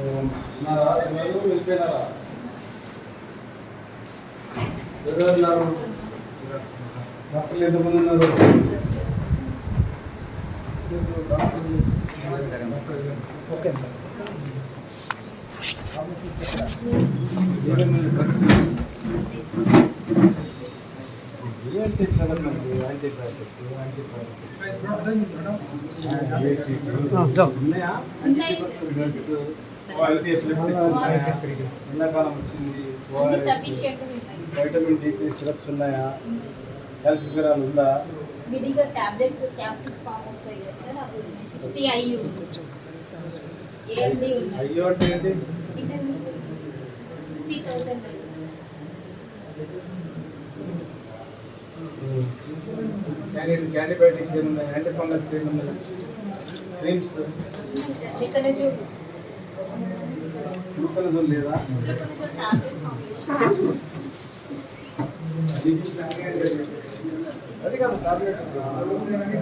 ఉన్నారా? ఎవరు వెళ్ళిపోయినారా? ఎవరు ఉన్నారు? డాక్టర్లు ఎంతమంది ఉన్నారు ఓకే డ్రగ్స్ యాంటీబయాటిక్స్ యాంటీబయాటిక్స్ ఉన్నాయా డ్రగ్స్ ఎండాకాలం వచ్చింది. వైటమిన్ డి సిరప్స్ ఉన్నాయా? క్యాల్సిఫెరాల్ ఉందా? విడిగా టాబ్లెట్స్ క్యాప్సిల్స్ ఫామ్ వస్తాయి కదా సార్ అవి ఉన్నాయి. సిక్స్టీ ఐయూ ఏఎండి ఉన్నాయి. అయ్యో అంటే ఏంటి? ఇంటర్నేషనల్ సిక్స్టీ థౌసండ్ యాంటీబయాటిక్స్ ఏమున్నాయి యాంటీ ఫంగల్స్ ఏమున్నాయి? క్రీమ్స్ ఇక్కడ చూడు లేదా? అది కాదు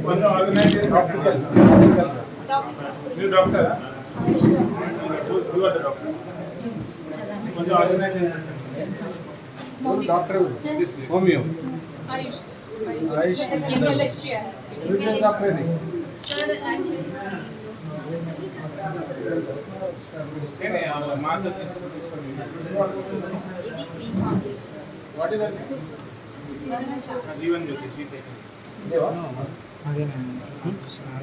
కొంచెం ఆర్గనైజ్ టాపికల్ మీరు డాక్టరా డాక్టర్ కొంచెం organise doctor homeo AYUSH AYUSH MLST business doctor ఇది సార్ యాక్చువల్లీ మాతో తీసుకొని తీసుకోండి ఇది cream foundation what is that Jeevan Jyoti జీతే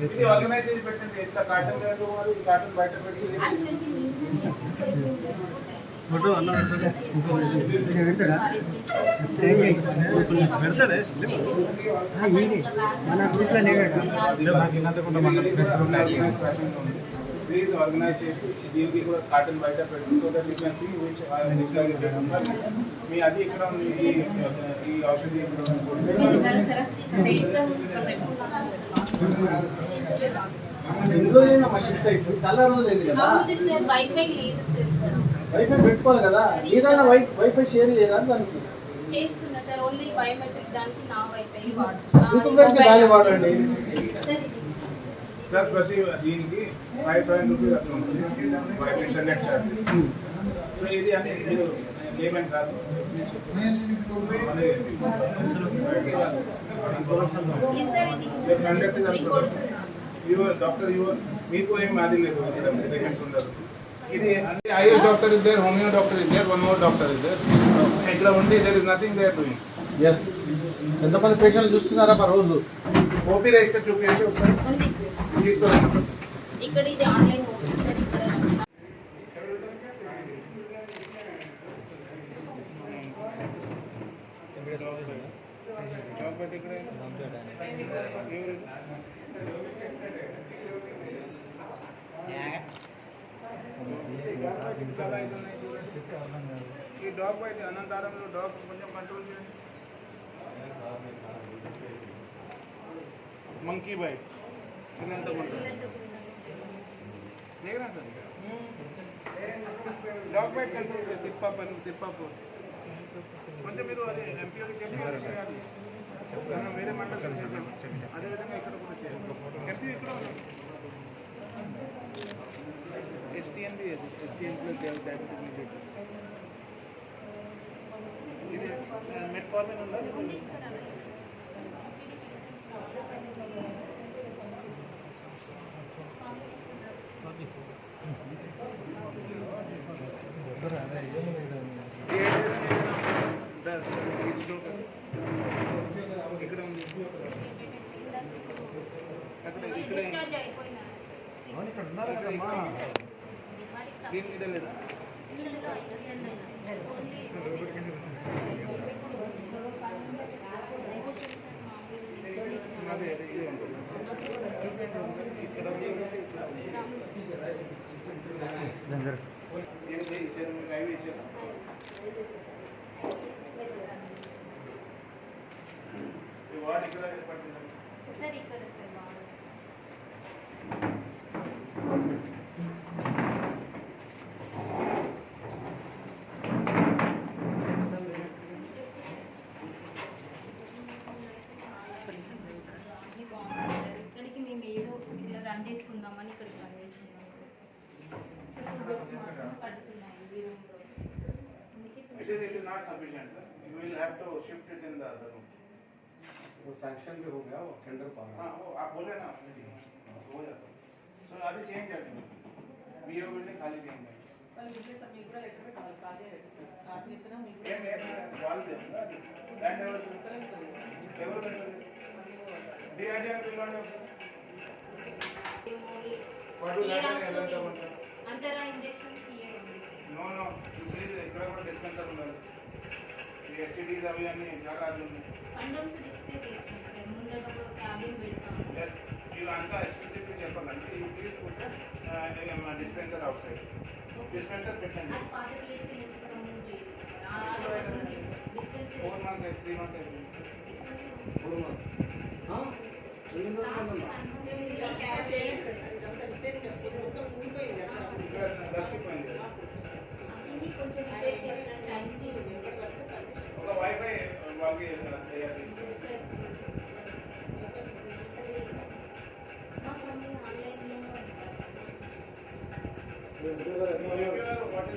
ఇది ఆర్గనైజ్ చేసి పెట్టండి ఎంత కాటన్ రేటు మరి ఈ కాటన్ బయట ప్లీజ్ ఆర్గనైజ్ చేసి దీనికి కూడా కాటన్ బయట పెట్టి so that you can see which మీ అది ఇక్కడ ఈ- ఔషధి మా షిఫ్ట్ అయిపోయి చాలా రోజులు కదా వైఫై పెట్టుకోవాలి కదా ఏదైనా వై వైఫై షేర్ చేయరా దానికి చేస్తున్నా సార్. ఓన్లీ బయోమెట్రిక్ దానికి నా వైఫై వాడండి. సార్ ప్రతి దీనికి ఫైవ్ థౌసండ్ రూపీస్ అట్లా ఉంటుంది. ఇంటర్నెట్ చార్జెస్ సో ఇది అని మీరు పేమెంట్ కాదు. కండక్ట్ యువర్ డాక్టర్ యువర్ మీకు ఏం అది లేదు. పేమెంట్స్ ఉండదు. ఇది is doctor is there homeo doctor is there one more doctor is there ఇక్కడ ఉండి there is nothing there doing yes ఎంతమంది పేషెంట్లు చూస్తున్నారా రోజు? ఓపీ రిజిస్టర్ చూపించి ఇక్కడ ఇది ఆన్లైన్ ఓపెన్ సార్ ఇక్కడ ఈ డాగ్ బయట అనంతారంలో డాగ్ కొంచెం కంట్రోల్ చేయండి మంకీ బైట్ డాక్యుమెంట్ కంట్రోల్ తిప్పాపని తిప్పాపు కొంచెం మీరు అది ఎంపీఓకి చెప్పి మనం వేరే మండలం చేసాం అదేవిధంగా ఇక్కడ ఇక్కడ ఎస్టీఎన్బి అది ఇది మెట్ ఫార్మింగ్ ఉందా ఇక్కడ దీని మీద లేదా అదే అదే ఇదే ఉంటుంది ఇక్కడ ఏంటి ఇచ్చారు ఇక్కడ సార్ ఇక్కడ ఇక్కడికి మేము ఏదో ఇదిలా రన్ చేసుకుందామని ఇక్కడికి రన్ చేసుకున్నాం Actually, it is not sufficient, sir. You will have to shift it in the other room. वो सैंक्शन भी हो गया वो टेंडर पाना हाँ वो आप बोले ना हो जाता सो अभी चेंज कर देंगे बीरो बिल्डिंग खाली चेंज करेंगे వాళ్ళు సమ్ మీకు కూడా లెటర్ పెట్టాలి ఖాళీ పెట్టిస్తారు చెప్పినా మీకు Antara injections no no please ఇక్కడ కూడా డిస్పెన్సర్ ఉండాలి. ఈ ఎస్టీడీస్ అవి అన్నీ చాలా అది ఉన్నాయి. కండమ్స్ డిస్ప్లే చేస్తాం సార్. ముందర ఒక క్యాబిన్ పెడతాం. ఇవి అంతా చెప్పాలంటే డిస్పెన్సర్ అవుట్ సైడ్ డిస్పెన్సర్ పెట్టండి అది పాత ప్లేస్ నుంచి కమ్యూన్ చేయాలి సార్ డిస్పెన్సరీ ఫోర్ మంత్స్ అయితే త్రీ మంత్స్ అయితే फोर मंथ्स हाँ तीन ఇదంతా రిపేర్ మొత్తం ఊడిపోయింది అసలు ఇక్కడ దర్శిపోయింది ఇది కొంచెం రిపేర్ చేసిన టైం తీసుకుంది ఒక వైఫై వాళ్ళకి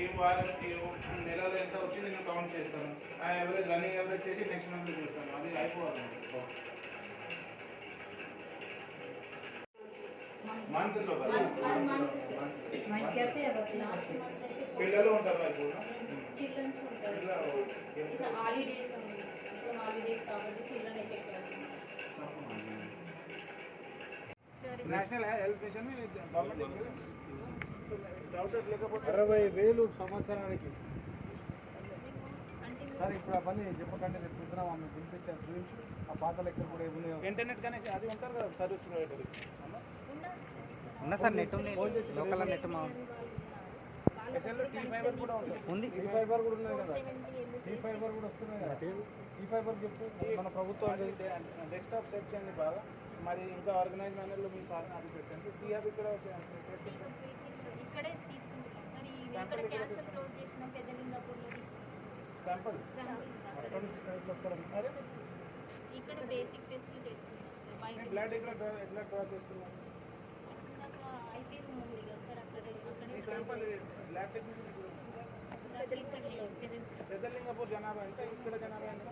ఈ వారం ఈ నెలలో ఎంత వచ్చింది నేను కౌంట్ చేస్తాను. ఆ యావరేజ్ రన్నింగ్ యావరేజ్ చేసి నెక్స్ట్ మంత్ చూస్తాను. అది అయిపోవాలి. మంత్లో పిల్లలు ఉంటారు నేషనల్ హెల్త్ మిషన్ గవర్నమెంట్ అరవై వేలు సంవత్సరానికి. సార్ ఇప్పుడు ఆ పని చెప్పకండి రేపు పొద్దున ఆమె పిలిపించారు చూపించు. ఆ పాత లెక్కలు కూడా ఏమున్నాయో. ఇంటర్నెట్ కనెక్షన్ అది ఉంటారు కదా సర్వీస్ ప్రొవైడర్ ఉన్నా సార్ నెట్ ఉంది. లోకల్ నెట్ మా ఉంది. టీ ఫైబర్ కూడా ఉన్నాయి కదా. టీ ఫైబర్ కూడా వస్తున్నాయి కదా. టీ ఫైబర్ చెప్పు. మన ప్రభుత్వం డెస్క్టాప్ సెట్ చేయండి బాగా. మరి ఇంకా ఆర్గనైజ్ మేనర్లో మీ అది పెట్టండి. టీ హ్యాబ్ ఇక్కడ ఇక్కడే తీసుకుంటున్నాం. సార్ ఈ ఇక్కడ క్యాన్సర్ క్లోజ్ చేసిన పెద్ద లింగాపూర్లో శాంపుల్ తీసుకుంటున్నాం. సార్ ఇక్కడ బేసిక్ టెస్ట్లు చేస్తున్నాం సార్. బయట బ్లడ్ ఎట్లా draw- ఎట్లా డ్రా చేస్తున్నారు? ఐపీఎల్ ఉంది కదా సార్ అక్కడ ఈ శాంపుల్ ల్యాబ్ టెక్నిక్ అక్కడ ఇక్కడ లేవు. పెద్ద పెద్ద లింగపూర్ జనాభా ఎంత? ఇక్కడ జనాభా ఎంత?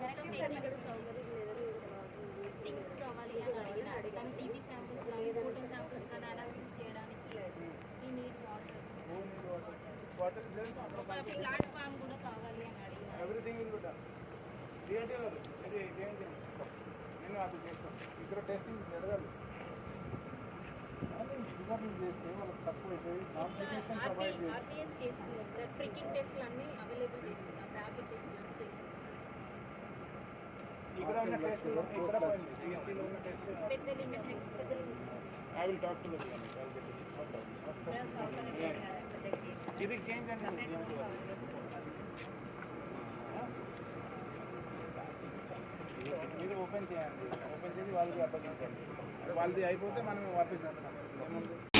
మొత్తం టెక్నికల్ సౌకర్యం సింక్ కావాలి అని అడిగిన దాని టీబీ శాంపుల్స్ కానీ స్కూటింగ్ శాంపుల్స్ కానీ అనాలిసిస్ చేయడానికి ఈ నీట్ వాటర్ ప్లాట్ఫామ్ కూడా కావాలి అని అడిగిన ఎవ్రీథింగ్ డిఎన్టీ గారు ఇది ఇదేంటి నేను అది చేస్తాను. ఇక్కడ టెస్టింగ్ జరగాలి. చేస్తే వాళ్ళకి తక్కువ అయిపోయి కాంప్లికేషన్ ప్రొవైడ్ చేసి ఆర్పిఎస్ చేస్తున్నాం సార్. ప్రికింగ్ టెస్ట్లు అన్నీ అవైలబుల్ చేస్తున్నాం ర్యాపిడ్ టెస్ట్లు అన్నీ చేస్తున్నాం ఇక్కడ ఉన్న టెస్ట్ ఇక్కడ సిఎస్సిలో I will talk to the ఇది చేంజ్ అండి. ఇది ఓపెన్ చేయండి. ఓపెన్ చేసి వాళ్ళకి అప్పగించండి. వాళ్ళది అయిపోతే మనం వాపస్ ఇస్తాం.